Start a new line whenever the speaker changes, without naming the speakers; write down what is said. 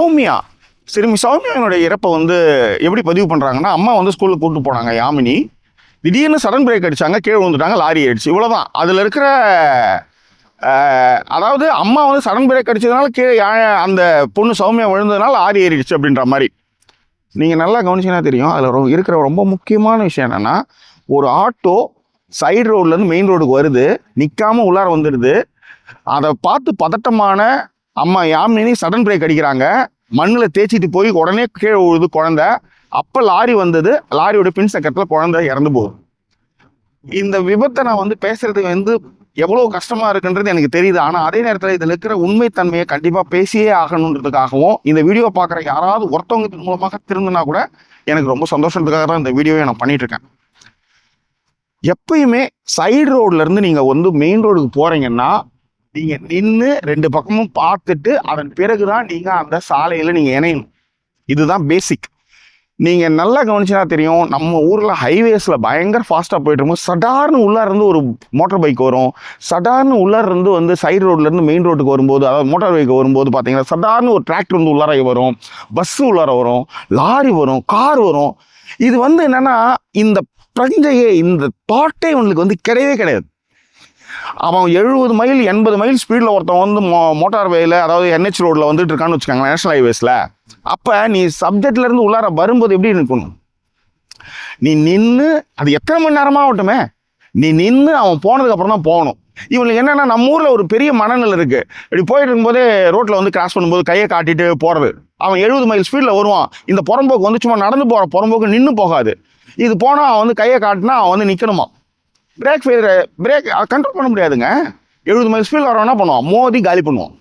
சௌமியா. சிறுமி சௌமியாவினுடைய இறப்பை வந்து எப்படி பதிவு பண்ணுறாங்கன்னா அம்மா வந்து ஸ்கூலுக்கு கூப்பிட்டு போனாங்க யாமினி. திடீர்னு சடன் பிரேக் அடித்தாங்க கீழே விழுந்துட்டாங்க லாரி ஆயிடுச்சு. இவ்வளோதான் அதில் இருக்கிற அதாவது அம்மா வந்து சடன் பிரேக் அடித்ததுனால கீழே அந்த பொண்ணு சௌமியா விழுந்ததுனால லாரி ஏறிடுச்சு அப்படின்ற மாதிரி. நீங்கள் நல்லா கவனிச்சிங்கன்னா தெரியும். அதில் இருக்கிற ரொம்ப முக்கியமான விஷயம் என்னென்னா ஒரு ஆட்டோ சைடு ரோட்லேருந்து மெயின் ரோடுக்கு வருது நிற்காம உள்ளார வந்துடுது. அதை பார்த்து பதட்டமான அம்மா யாமினி சடன் பிரேக் அடிக்கிறாங்க. மண்ணில் தேய்ச்சிட்டு போய் உடனே கீழே விழுது குழந்தை. அப்போ லாரி வந்தது. லாரியோட பின் சக்கரத்தில் குழந்தை இறந்து போகுது. இந்த விபத்தை நான் வந்து பேசுறது வந்து எவ்வளோ கஷ்டமா இருக்குன்றது எனக்கு தெரியுது. ஆனால் அதே நேரத்தில் இதில் இருக்கிற உண்மைத்தன்மையை கண்டிப்பாக பேசியே ஆகணுன்றதுக்காகவும் இந்த வீடியோ பார்க்குற யாராவது ஒருத்தவங்க மூலமாக திருந்தினா கூட எனக்கு ரொம்ப சந்தோஷத்துக்காக தான் இந்த வீடியோவை நான் பண்ணிட்டு இருக்கேன். எப்பயுமே சைடு ரோட்ல இருந்து வந்து மெயின் ரோடுக்கு போகிறீங்கன்னா நீங்க நின்று ரெண்டு பக்கமும் பார்த்துட்டு அதன் பிறகுதான் நீங்க அந்த சாலையில நீங்க இணையணும். இதுதான் பேசிக் நீங்க நல்லா கவனிச்சுனா தெரியும் நம்ம ஊர்ல ஹைவேஸ்ல பயங்கர ஃபாஸ்டா போயிட்டு இருக்கும் சடார்னு உள்ளார இருந்து ஒரு மோட்டார் பைக் வரும். சடார்னு உள்ளார இருந்து வந்து சைடு ரோட்ல இருந்து மெயின் ரோட்டுக்கு வரும்போது அதாவது மோட்டார் பைக் வரும்போது பாத்தீங்கன்னா சடார்னு ஒரு டிராக்டர் வந்து உள்ளார வரும். பஸ் உள்ளார வரும். லாரி வரும். கார் வரும். இது வந்து என்னன்னா இந்த பிரஞ்சையே இந்த தாட்டே உங்களுக்கு வந்து கிடையவே கிடையாது. அவன் எழுபது மைல் எண்பது மைல் ஸ்பீடில் ஒருத்தன் வந்து மோ மோட்டார் வேயில் அதாவது என்ஹெச் ரோட்டில் வந்துட்டு இருக்கான்னு வச்சுக்கோங்களேன் நேஷனல் ஹைவேஸில் அப்போ நீ சப்ஜெக்ட்லேருந்து உள்ளார வரும்போது எப்படி இருக்கணும்? நீ நின்று அது எத்தனை மணி நேரமாக ஆகட்டுமே? நீ நின்று அவன் போனதுக்கப்புறம் தான் போகணும். இவனுக்கு என்னென்னா நம்ம ஊரில் ஒரு பெரிய மனநிலை இருக்குது இப்படி போயிட்டு இருக்கும்போதே ரோட்டில் வந்து கிராஸ் பண்ணும்போது கையை காட்டிட்டு போகிறது அவன் எழுபது மைல் ஸ்பீடில் வருவான். இந்த புறம்போக்கு வந்து சும்மா நடந்து போகிற புறம்போக்கு நின்று போகாது. இது போனால் அவன் வந்து கையை காட்டினா அவன் வந்து நிற்கணுமா பிரேக் ஃபெயிலியர் பிரேக் கண்ட்ரோல் பண்ண முடியாதுங்க. எழுபது மைல் ஸ்பீடில் வரவன் என்ன பண்ணுவோம் மோதி காலி பண்ணுவோம்